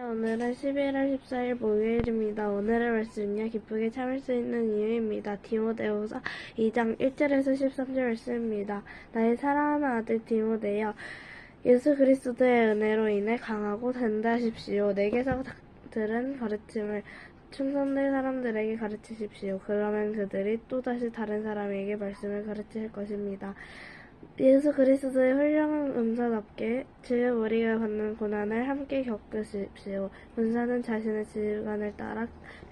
오늘은 11월 14일 목요일입니다. 오늘의 말씀은요, 기쁘게 참을 수 있는 이유입니다. 디모데후서 2장 1절에서 13절 말씀입니다. 나의 사랑하는 아들 디모데여, 예수 그리스도의 은혜로 인해 강하고 된다십시오. 내게서 들은 가르침을 충성된 사람들에게 가르치십시오. 그러면 그들이 또다시 다른 사람에게 말씀을 가르칠 것입니다. 예수 그리스도의 훌륭한 은사답게 주여 우리가 받는 고난을 함께 겪으십시오. 은사는 자신의 지휘관을 따라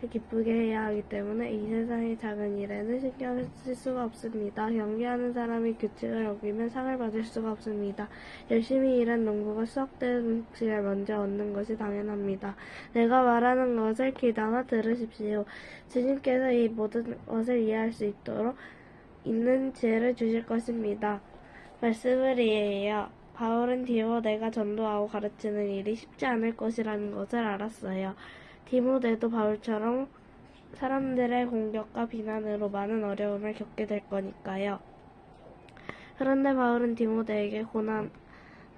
기쁘게 해야 하기 때문에 이 세상의 작은 일에는 신경을 쓸 수가 없습니다. 경계하는 사람이 규칙을 어기면 상을 받을 수가 없습니다. 열심히 일한 농부가 수확된 음식을 먼저 얻는 것이 당연합니다. 내가 말하는 것을 귀담아 들으십시오. 주님께서 이 모든 것을 이해할 수 있도록 있는 지혜를 주실 것입니다. 말씀을 이해해요. 바울은 디모데가 전도하고 가르치는 일이 쉽지 않을 것이라는 것을 알았어요. 디모데도 바울처럼 사람들의 공격과 비난으로 많은 어려움을 겪게 될 거니까요. 그런데 바울은 디모데에게 고난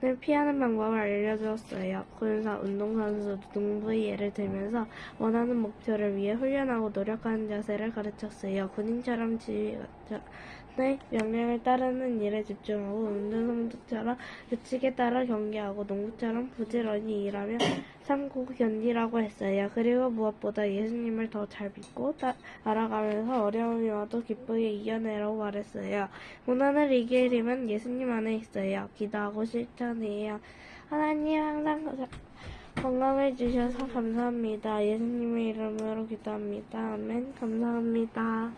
을 피하는 방법을 알려주었어요. 군사, 운동선수, 농부의 예를 들면서 원하는 목표를 위해 훈련하고 노력하는 자세를 가르쳤어요. 군인처럼 지휘관의 명령을 따르는 일에 집중하고 운동선수처럼 규칙에 따라 경계하고 농부처럼 부지런히 일하며 참고 견디라고 했어요. 그리고 무엇보다 예수님을 더 잘 믿고 따, 알아가면서 어려움이 와도 기쁘게 이겨내라고 말했어요. 고난을 이기려면 예수님 안에 있어요. 기도하고 실천 해요. 하나님 항상 건강을 주셔서 감사합니다. 예수님의 이름으로 기도합니다. 아멘. 감사합니다.